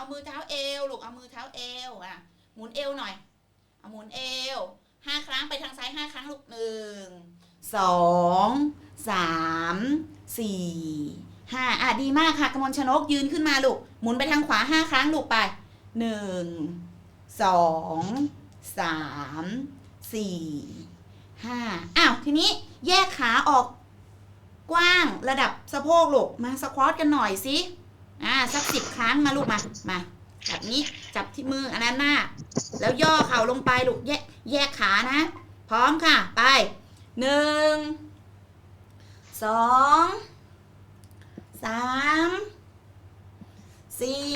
เอามือเท้าเอวลูกเอามือเท้าเอวอะหมุนเอวหน่อยเอาหมุนเอวห้าครั้งไปทางซ้ายห้าครั้งลูกหนึ่งสองสามสี่ห้าอะดีมากค่ะกมลชนกยืนขึ้นมาลูกหมุนไปทางขวาห้าครั้งลูกไปหนึ่งสองสามสี่ห้าอ้าวทีนี้แยกขาออกกว้างระดับสะโพกลูกมาสควอตกันหน่อยสิ อ่าสักสิบครั้งมาลูกมามาแบบนี้จับที่มืออันนั้นหน้า แล้วย่อเข่าลงไปลูกแยกแยกขานะ พร้อมค่ะ ไปหนึ่งสองสามสี่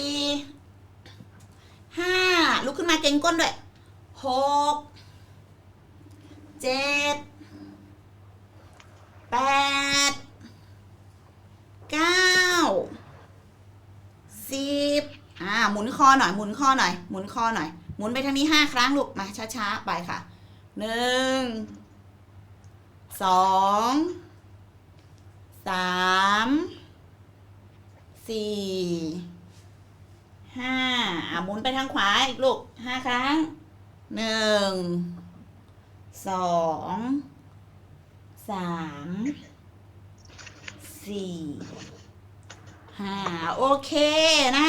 ห้าลุกขึ้นมาเก่งก้นด้วยหกเจ็ดแปดเก้าสิบอ่า หมุนคอหน่อย หมุนคอหน่อย หมุนคอหน่อย หมุนไปทางนี้ห้าครั้งลูก มาช้าๆ ไปค่ะ หนึ่ง สอง สาม สี่ ห้าอ่าหมุนไปทางขวาอีกลูกห้าครั้ง หนึ่ง สอง สาม สี่ ฮ่าโอเคนะ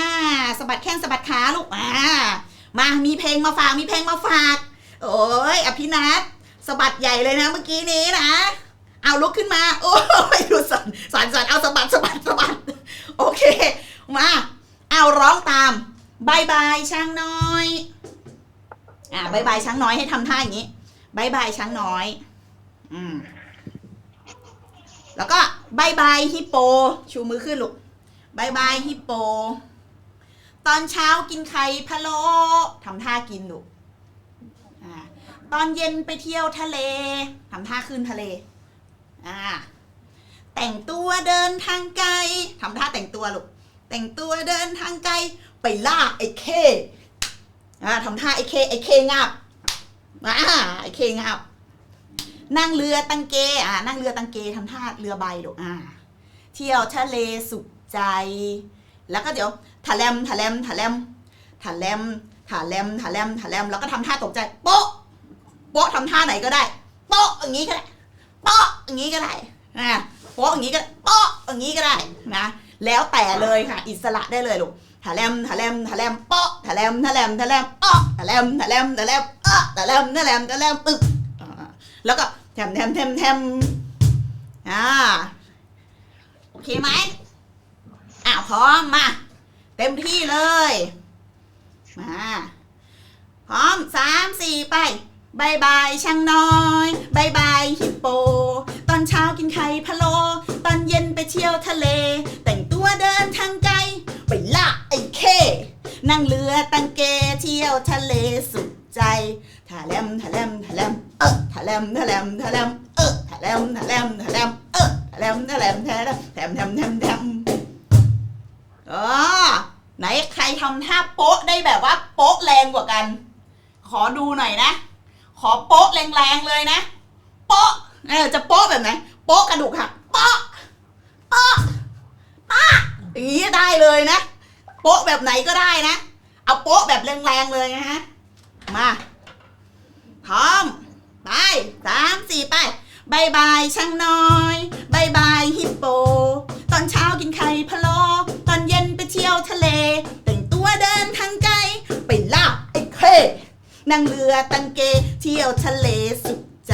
สะบัดแข้งสะบัดขาลูกอ่ามามีเพลงมาฝากมีเพลงมาฝาก โอ้ยอภินัทสะบัดใหญ่เลยนะ เมื่อกี้นี้นะเอาลุกขึ้นมา โอ้ยดูสันสันสันเอาสะบัดสะบัดสะบัดโอเค มาเอาร้องตามบายบายช้างน้อยอ่าบายบายช้างน้อยให้ทำท่าอย่างนี้บายบายช้างน้อย อืมแล้วก็บายบายฮิปโป ชูมือขึ้นลูก บายบายฮิปโป ตอนเช้ากินไข่พะโล้ทำท่ากินลูกตอนเย็นไปเที่ยวทะเลทำท่าขึ้นทะเล อ่า แต่งตัวเดินทางไกลทำท่าแต่งตัวลูก แต่งตัวเดินทางไกล ไปล่าไอ้เคอ่าทำท่าไอ้เคไอ้เคงับอ่าไอ้เคงับ นั่งเรือตังเกอ่านั่งเรือตังเกทำท่าเรือใบลูกอ่า เที่ยวทะเลสุข ใจ แล้วก็เดี๋ยวทะเลมทะเลมทะเลมทะเลมทะเลมทะเลมทะเลมแล้วก็ทำท่าตกใจโป๊ะโป๊ะทำท่าไหนก็ได้โป๊ะอย่างนี้ก็ได้โป๊ะอย่างนี้ก็ได้นะโป๊ะอย่างนี้ก็ได้โป๊ะอย่างนี้ก็ได้นะแล้วแต่เลยค่ะ อิสระได้เลยลูกทะเลมทะเลมทะเลมโป๊ะทะเลมทะเลมทะเลมโป๊ะทะเลมทะเลมทะเลมเออทะเลมทะเลมทะเลมปึ๊กอ่าแล้วก็แทมแทมแทมแทมอ่าโอเคไหม พร้อมมา เต็มที่เลย มาพร้อมสามสี่ไปบายบายช่างน้อยบายบายฮิปโป ตอนเช้ากินไข่พะโล ตอนเย็นไปเที่ยวทะเล แต่งตัวเดินทางไกล ไปล่าไอ้เค นั่งเรือตังเกเที่ยวทะเลสุขใจทะเลมทะเลมทะเลมเออทะเลมทะเลมทะเลมเออทะเลมทะเลมทะเลมเออทะเลมทะเลมทะเลมแถมแถมแถมแถมำท่าโป๊ะได้แบบว่าโป๊ะแรงกว่ากัน ขอดูหน่อยนะ ขอโป๊ะแรงๆเลยนะ โป๊ะเออจะโป๊ะแบบไหนโป๊ะกระดูกหักโป๊ะโป๊ะโป๊ะอย่างนี้ได้เลยนะ โป๊ะแบบไหนก็ได้นะ เอาโป๊ะแบบแรงๆเลยนะฮะมาพร้อมไปสามสี่ไปบายบายช่างน้อย นั่งเรือตังเก เที่ยวทะเลสุขใจ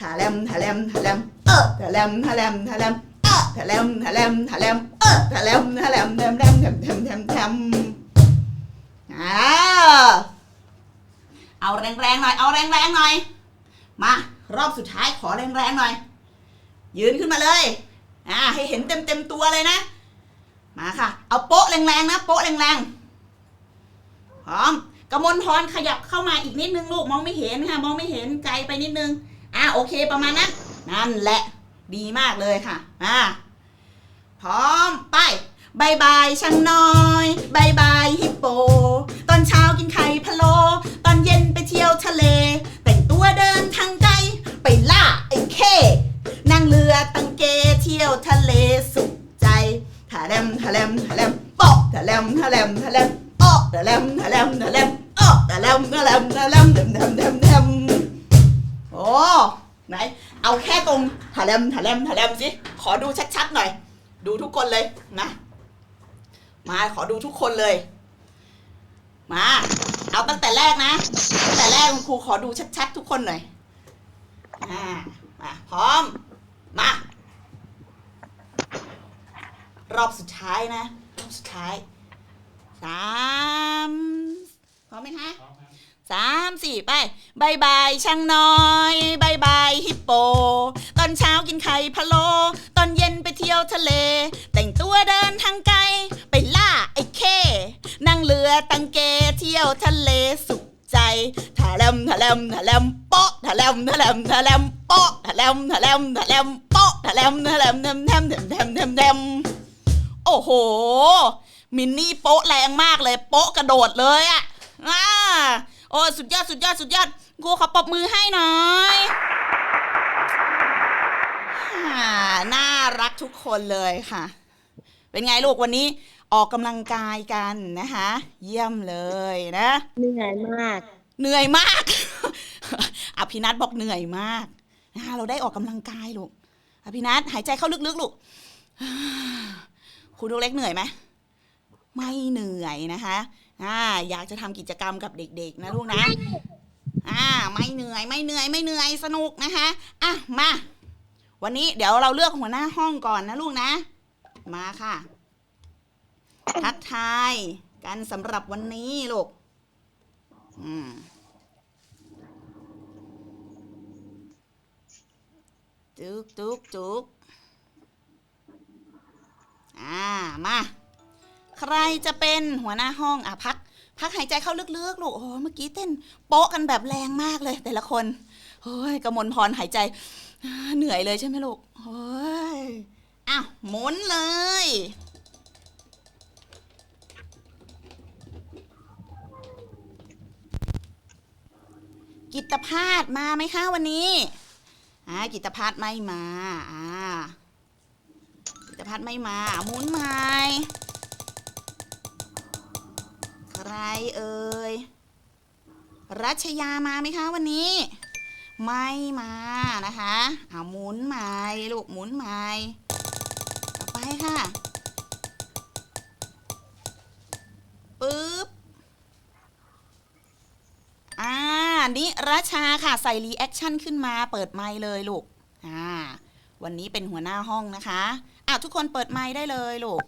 ทะเลมทะเลมทะเลมเออทะเลมทะเลมทะเลมเออทะเลมทะเลมทะเลมเออทะเลมทะเลมทะเลมทะเลมทะเลมทะเลมทะเลมอ่าเอาแรงๆหน่อย เอาแรงๆหน่อย มารอบสุดท้ายขอแรงๆหน่อย ยืนขึ้นมาเลย อ่า ให้เห็นเต็มเต็มๆตัวเลยนะ มาค่ะ เอาโป๊ะแรงๆนะ โป๊ะแรงๆ พร้อม กมลพรขยับเข้ามาอีกนิดนึงลูกมองไม่เห็นค่ะ มองไม่เห็นไกลไปนิดนึง อ่าโอเคประมาณนั้นนั่นแหละดีมากเลยค่ะอ่าพร้อมไปบายบายช่างน้อยบายบายฮิปโป ตอนเช้ากินไข่พะโล ตอนเย็นไปเที่ยวทะเล แต่งตัวเดินทางไกลไปล่าไอ้เคนั่งเรือตังเกเที่ยวทะเลสุขใจทะเลมทะเลมทะเลมโปะทะเลมทะเลมทะเลมโปะดะแลมดะแลม มถะแลมถะแลมสิ ขอดูชัดๆหน่อย ดูทุกคนเลยนะ มาขอดูทุกคนเลย มา เอาตั้งแต่แรกนะตั้งแต่แรกคุณครูขอดูชัดๆทุกคนหน่อยอ่ามาพร้อม มารอบสุดท้ายนะ รอบสุดท้ายสามพร้อมไหมคะ สามสี่ไปบายบายช่างน้อยบายบายฮิปโป ตอนเช้ากินไข่พะโล ตอนเย็นไปเที่ยวทะเล แต่งตัวเดินทางไกล ไปล่าไอ้เค นั่งเรือตังเกเที่ยวทะเลสุขใจทะเลมทะเลมทะเลมโป๊ะทะเลมทะเลมทะเลมโป๊ะทะเลมทะเลมทะเลมโป๊ะทะเลมทะเลมเทมเทมเทมเทมเทมเทมโอ้โห มินนี่โป๊ะแรงมากเลย โป๊ะกระโดดเลยอะอ่า โอ้สุดยอดสุดยอดสุดยอดกูขอปรบมือให้หน่อยอ่าน่ารักทุกคนเลยค่ะ เป็นไงลูกวันนี้ออกกำลังกายกันนะคะ เยี่ยมเลยนะ เหนื่อยมาก เหนื่อยมากอภินัทบอกเหนื่อยมากนะคะเราได้ออกกำลังกายลูกอภินัทหายใจเข้าลึกๆลูกคุณลูกเล็กเหนื่อยไหมไม่เหนื่อยนะคะ อ่าอยากจะทำกิจกรรมกับเด็กๆ นะลูกนะ อ่า ไม่เหนื่อยไม่เหนื่อยไม่เหนื่อยสนุกนะคะอะมา วันนี้เดี๋ยวเราเลือกหัวหน้าห้องก่อนนะลูกนะ มาค่ะ ทักทายกันสำหรับวันนี้ลูกอืมจุกจุกจุกอ่ามา ใครจะเป็นหัวหน้าห้องอะพัก พักหายใจเข้าลึกๆลูกโอ้โหเมื่อกี้เต้นโป๊ะกันแบบแรงมากเลย แต่ละคนเฮ้ยกมลพรหายใจ เหนื่อยเลยใช่ไหมลูกเฮ้ยอ้าวหมุนเลยกิตภาสมาไหมคะวันนี้อ่ากิตภาสไม่มาอ่ากิตภาสไม่มาหมุนใหม่ ใครเอ่ย รัชยามาไหมคะวันนี้ ไม่มานะคะเอาหมุนใหม่ลูกหมุนใหม่ต่อไปค่ะปึ๊บอ่านิราชาค่ะใส่รีแอคชั่นขึ้นมาเปิดไมค์เลยลูกอ่าวันนี้เป็นหัวหน้าห้องนะคะอะทุกคนเปิดไมค์ได้เลยลูก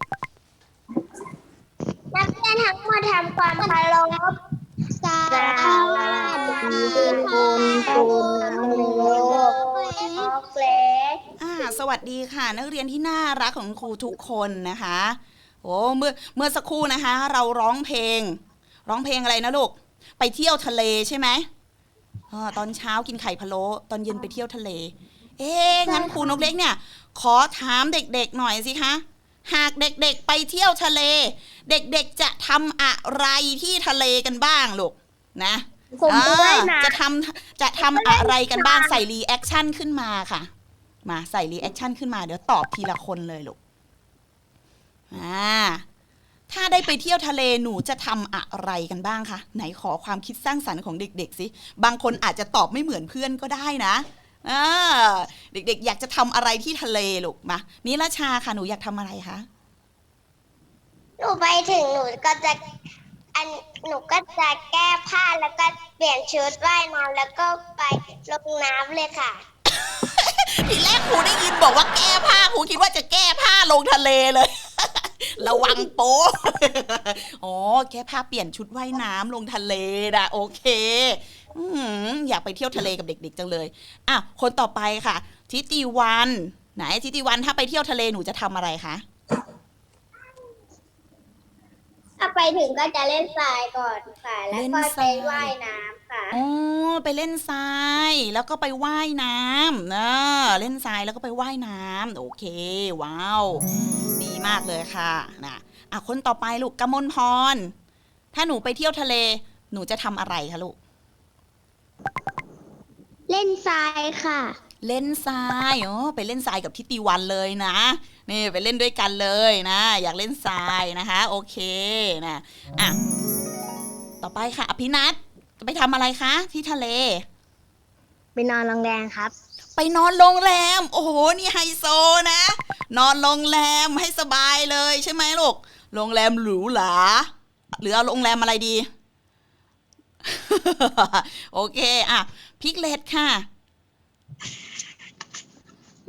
ทั้งหมดทำความเคารพสวัสดีคุณคุณน้องเล็กอ่าสวัสดีค่ะ นักเรียนที่น่ารักของครูทุกคนนะคะโอ้เมื่อเมื่อสักครู่นะคะ เราร้องเพลง ร้องเพลงอะไรนะลูก ไปเที่ยวทะเลใช่ไหมอาตอนเช้ากินไข่พะโล้ตอนเย็นไปเที่ยวทะเล เอ๊งั้นครูนกเล็กเนี่ย ขอถามเด็กๆหน่อยสิคะ หากเด็กๆไปเที่ยวทะเล เด็กๆจะทำอะไรที่ทะเลกันบ้างลูกนะผมด้วยนะอ่าจะทำจะทำอะไรกันบ้างใส่รีแอคชั่นขึ้นมาค่ะ มาใส่รีแอคชั่นขึ้นมาเดี๋ยวตอบทีละคนเลยลูกอ่าถ้าได้ไปเที่ยวทะเลหนูจะทำอะไรกันบ้างคะไหนขอความคิดสร้างสรรค์ของเด็ก ๆ สิ บางคนอาจจะตอบไม่เหมือนเพื่อนก็ได้นะอ่า เด็กๆ อยากจะทำอะไรที่ทะเลลูกมานิรชาค่ะหนูอยากทำอะไรคะหนูไปถึงหนูก็จะอันหนูก็จะแก้ผ้าแล้วก็เปลี่ยนชุดว่ายน้ำแล้วก็ไปลงน้ำเลยค่ะ ทีแรกครูได้ยินบอกว่าแก้ผ้าครูคิดว่าจะแก้ผ้าลงทะเลเลย ระวังโป๊ะอ๋อ แค่ผ้าเปลี่ยนชุดว่ายน้ำลงทะเลนะโอเคอืมอยากไปเที่ยวทะเลกับเด็ก ๆ จังเลยอะคนต่อไปค่ะ ทิติวัน ไหนทิติวันถ้าไปเที่ยวทะเลหนูจะทำอะไรคะ ถ้าไปถึงก็จะเล่นทรายก่อนค่ะ แล้วเล่นก็ทไปรายว่ายน้ำค่ะ อ๋อไปเล่นทรายแล้วก็ไปว่ายน้ำเนอะเล่นทรายแล้วก็ไปว่ายน้ำโอเค ว้าว ดีมากเลยค่ะนะอะคนต่อไปลูกกมลพร ถ้าหนูไปเที่ยวทะเล หนูจะทำอะไรคะลูก เล่นทรายค่ะ เล่นทรายอ๋อไปเล่นทรายกับทิติวันเลยนะนี่ไปเล่นด้วยกันเลยนะ อยากเล่นทรายนะคะ โอเคนะอะต่อไปค่ะอภินัทจะไปทำอะไรคะ ที่ทะเล ไปนอนโรงแรมครับ ไปนอนโรงแรม โอ้โหนี่ไฮโซนะ นอนโรงแรมให้สบายเลยใช่ไหมลูกโรงแรมหรูหราหรือเอาโรงแรมอะไรดี โอเค อะพิกเลตค่ะ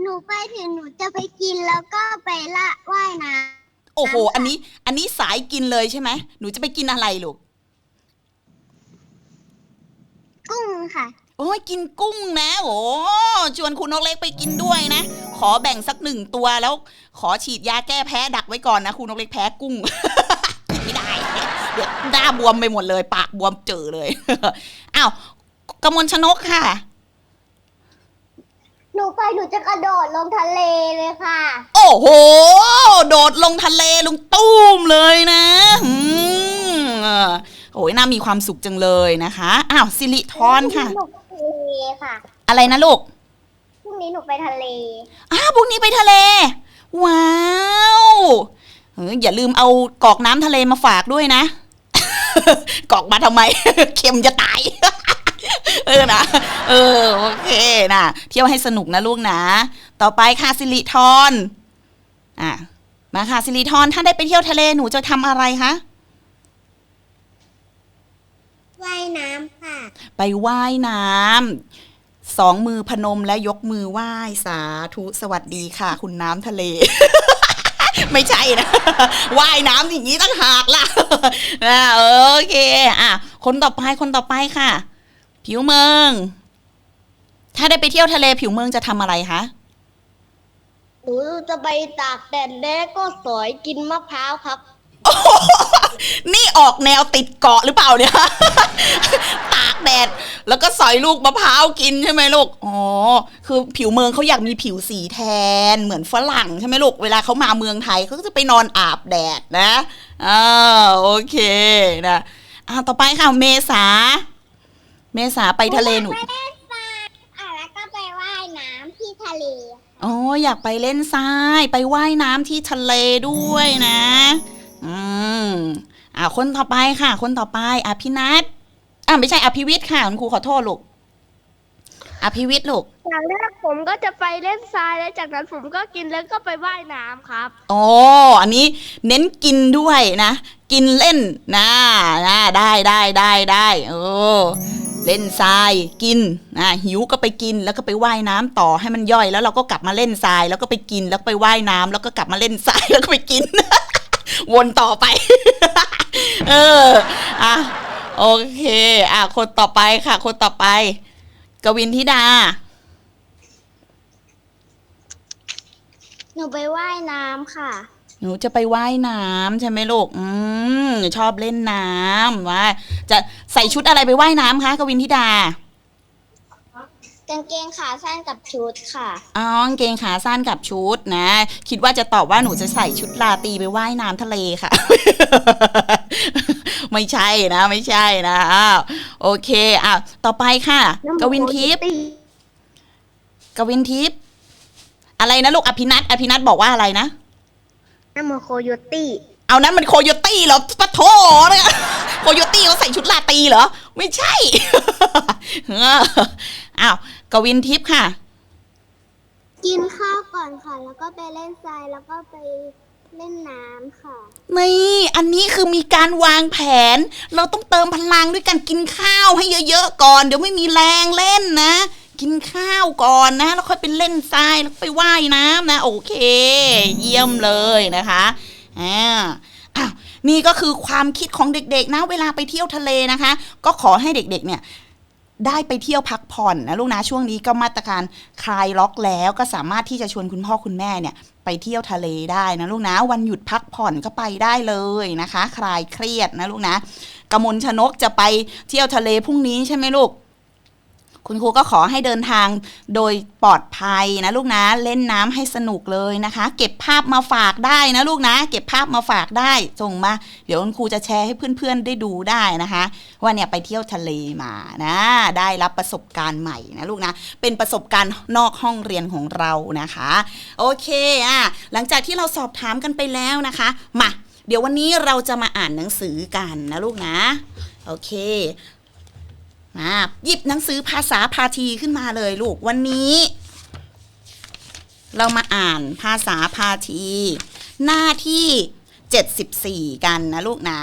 หนูไปถึงหนูจะไปกินแล้วก็ไปละว่ายน้โอ้โห อันนี้ อันนี้สายกินเลยใช่ไหม หนูจะไปกินอะไรลูกำกุ้งค่ะ โอ้ยกินกุ้งนะ โอ้ชวนคุณนกเล็กไปกินด้วยนะ ขอแบ่งสักหนึ่งตัวแล้ว ขอฉีดยาแก้แพ้ดักไว้ก่อนนะคุณนกเล็กแพ้กุ้ง กินไม่ได้ เดี๋ยวหน้าบวมไปหมดเลย ปากบวมเจอเลย อ้าวกมลชนกค่ะ หนูไปหนูจะกระโดดลงทะเลเลยค่ะ โอ้โห โดดลงทะเลลงตุ้มเลยนะอืมโอ้ยน่ามีความสุขจังเลยนะคะ อ้าวสิริทรค่ะ หนูไปทะเลค่ะ อะไรนะลูก พรุ่งนี้หนูไปทะเล อ้าวพรุ่งนี้ไปทะเล ว้าวเอออย่าลืมเอากอกน้ำทะเลมาฝากด้วยนะ กอกมาทำไม เค็มจะตาย เออนะ เออ โอเคนะเที่ยวให้สนุกนะลูกนะ ต่อไปค่ะสิริทรอะมาค่ะสิริทรถ้าได้ไปเที่ยวทะเลหนูจะทำอะไรคะว่ายน้ำค่ะ ไปว่ายน้ำสองมือพนมและยกมือไหว้สาธุสวัสดีค่ะ คุณน้ำทะเล ไม่ใช่นะว่ายน้ำอย่างนี้ตั้งหากล่ะอ่าโอเค อะ คนต่อไปคนต่อไปค่ะ ผิวเมือง ถ้าได้ไปเที่ยวทะเลผิวเมืองจะทำอะไรคะ หนูจะไปตากแดดแล้วก็สอยกินมะพร้าวครับ นี่ออกแนวติดเกาะหรือเปล่าเนี่ย ตากแดดแล้วก็สอยลูกมะพร้าวกินใช่ไหมลูก อ๋อ คือผิวเมืองเขาอยากมีผิวสีแทนเหมือนฝรั่งใช่ไหมลูก เวลาเขามาเมืองไทยเขาก็จะไปนอนอาบแดดนะอ่าโอเคนะอ่าต่อไปค่ะเมษา เมษาไปทะเลหนูไปเล่นทรายอะแล้วก็ไปว่ายน้ำที่ทะเล อ๋ออยากไปเล่นทรายไปว่ายน้ำที่ทะเลด้วยนะ อืมอ่าคนต่อไปค่ะ คนต่อไปอภินัทอ่าไม่ใช่อภิวิทย์ค่ะคุณครูขอโทษลูกอภิวิทย์ลูกอย่างแรกผมก็จะไปเล่นทรายแล้วจากนั้นผมก็กินแล้วก็ไปว่ายน้ำครับอ๋ออันนี้เน้นกินด้วยนะ กินเล่นนะนะได้ได้ได้ได้เออ เล่นทรายกินนะหิวก็ไปกินแล้วก็ไปว่ายน้ำต่อให้มันย่อยแล้วเราก็กลับมาเล่นทราย แล้วก็ไปกินแล้วก็ไปว่ายน้ำแล้วก็กลับมาเล่นทรายแล้วก็ไปกิน วนต่อไป เอออะโอเค อะคนต่อไปค่ะ คนต่อไป กวินธิดา หนูไปว่ายน้ำค่ะ หนูจะไปว่ายน้ำใช่ไหมลูก อืมชอบเล่นน้ำว่า จะ ใส่ชุดอะไรไปว่ายน้ำคะกวินธิดา กางเกงขาสั้นกับชุดค่ะ อ๋อกางเกงขาสั้นกับชุดนะ คิดว่าจะตอบว่าหนูจะใส่ชุดราตรีไปว่ายน้ำทะเลค่ะ ไม่ใช่นะ ไม่ใช่นะอ้าวโอเคอะต่อไปค่ะ กวินทิพย์กวินทิพย์อะไรนะลูกอภินัทอภินัทบอกว่าอะไรนะ น้ำมันโคโยตี้ เอานั้นมันโคโยตี้เหรอปะโถเนี่ย โคโยตี้เขาใส่ชุดลาตรีเหรอ ไม่ใช่อ้าวกวินทิพย์ค่ะ กินข้าวก่อนค่ะ แล้วก็ไปเล่นทรายแล้วก็ไปเล่นน้ำค่ะ นี่ อันนี้คือมีการวางแผน เราต้องเติมพลังด้วยการกินข้าวให้เยอะๆก่อน เดี๋ยวไม่มีแรงเล่นนะ กินข้าวก่อนนะ แล้วค่อยไปเล่นทรายแล้วไปว่ายน้ำนะ โอเค เยี่ยมเลยนะคะอ่าอ้าว นี่ก็คือความคิดของเด็กๆนะเวลาไปเที่ยวทะเลนะคะ ก็ขอให้เด็กๆเนี่ยได้ไปเที่ยวพักผ่อนนะลูกนะช่วงนี้ก็มาตรการคลายล็อกแล้วก็สามารถที่จะชวนคุณพ่อคุณแม่เนี่ยไปเที่ยวทะเลได้นะลูกนะวันหยุดพักผ่อนก็ไปได้เลยนะคะ คลายเครียดนะลูกนะกมลชนกจะไปเที่ยวทะเลพรุ่งนี้ใช่ไหมลูก คุณครูก็ขอให้เดินทางโดยปลอดภัยนะลูกนะเล่นน้ำให้สนุกเลยนะคะ เก็บภาพมาฝากได้นะลูกนะ เก็บภาพมาฝากได้ส่งมา เดี๋ยวคุณครูจะแชร์ให้เพื่อนๆได้ดูได้นะคะ ว่าเนี่ยไปเที่ยวทะเลมานะได้รับประสบการณ์ใหม่นะลูกนะเป็นประสบการณ์นอกห้องเรียนของเรานะคะ โอเคอะหลังจากที่เราสอบถามกันไปแล้วนะคะมาเดี๋ยววันนี้เราจะมาอ่านหนังสือกันนะลูกนะ โอเค มาหยิบหนังสือภาษาพาทีขึ้นมาเลยลูกวันนี้ เรามาอ่านภาษาพาที หน้าที่ 74 กันนะลูกนะ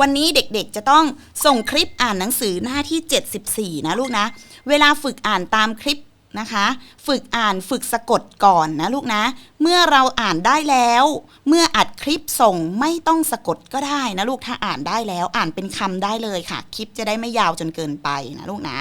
วันนี้เด็กๆจะต้องส่งคลิปอ่านหนังสือหน้าที่ 74 นะลูกนะ เวลาฝึกอ่านตามคลิป นะคะ ฝึกอ่านฝึกสะกดก่อนนะลูกนะ เมื่อเราอ่านได้แล้ว เมื่ออัดคลิปส่งไม่ต้องสะกดก็ได้นะลูกถ้าอ่านได้แล้วอ่านเป็นคำได้เลยค่ะ คลิปจะได้ไม่ยาวจนเกินไปนะลูกนะ